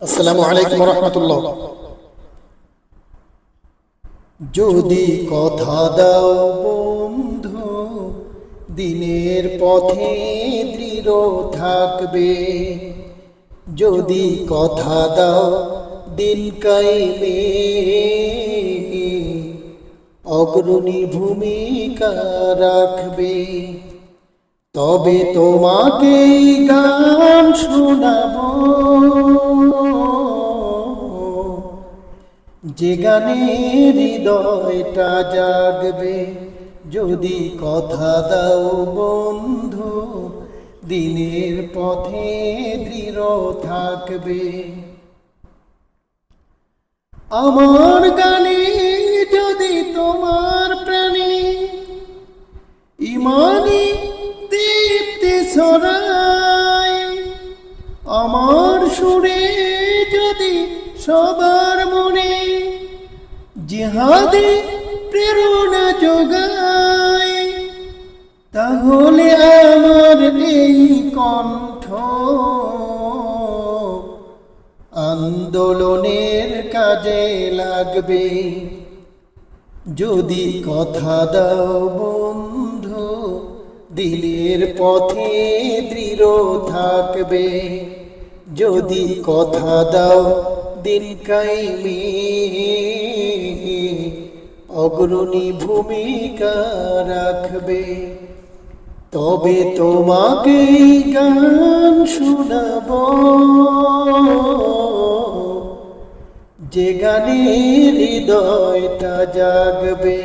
আসসালামু আলাইকুম রহমতুল্লাহ। যদি কথা দাও বন্ধু, দিনের পথে দৃঢ় থাকবে। যদি কথা দাও দিন কাইবে অগ্রণী ভূমিকা রাখবে। তবে তোমাকে গান শোনাবো। যে গানে হৃদয়টা জাগবে, যদি কথা দাও বন্ধু, দিনের পথে দৃঢ় থাকবে। আমার গানে যদি তোমার প্রাণী ইমানি দীপ্তি ছড়ায় জিহাদে প্রেরণা যোগায়, তাহলে আমার এই কণ্ঠ আন্দোলনের কাজে লাগবে। যদি কথা দাও বন্ধু, দিলের পথে দৃঢ় থাকবে। যদি কথা দাও দিন কাইমে অগ্রণী ভূমিকা রাখবে। তবে তোমাকে গান শোনাবো। যে গানে হৃদয়টা জাগবে,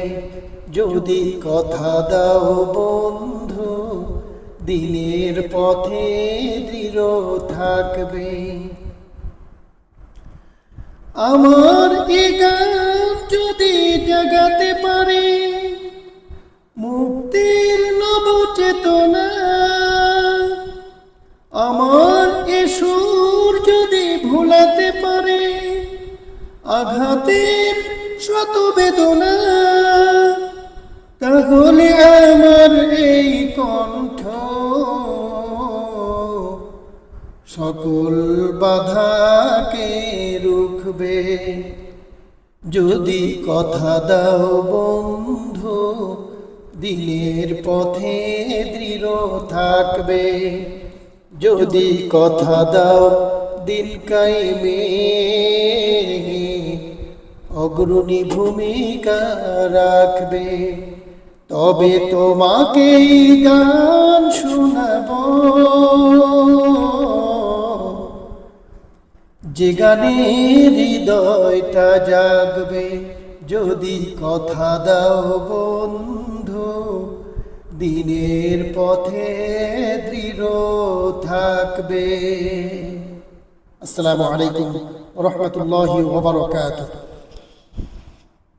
যদি কথা দাও বন্ধু, দিনের পথে দৃঢ় থাকবে। আমার এ গান যদি জাগাতে পারে, মুক্তির নব চেতনা আমার এ সুর যদি ভুলাতে পারে, আঘাতের শত বেদনা। তাহলে আমার এই কণ্ঠ সকল বাধাকে রুখবে যদি কথা দাও বন্ধু, দিনের পথে দৃঢ় থাকবে। যদি কথা দাও দিন কাইমে অগ্রণী ভূমিকা রাখবে। তবে তোমাকে গান শোনাবো যে গানে হৃদয়টা জাগবে, যদি কথা দাও বন্ধু, দিনের পথে দৃঢ় থাকবে। আসসালামু আলাইকুম রহমতুল্লাহ ওবরকাতুহ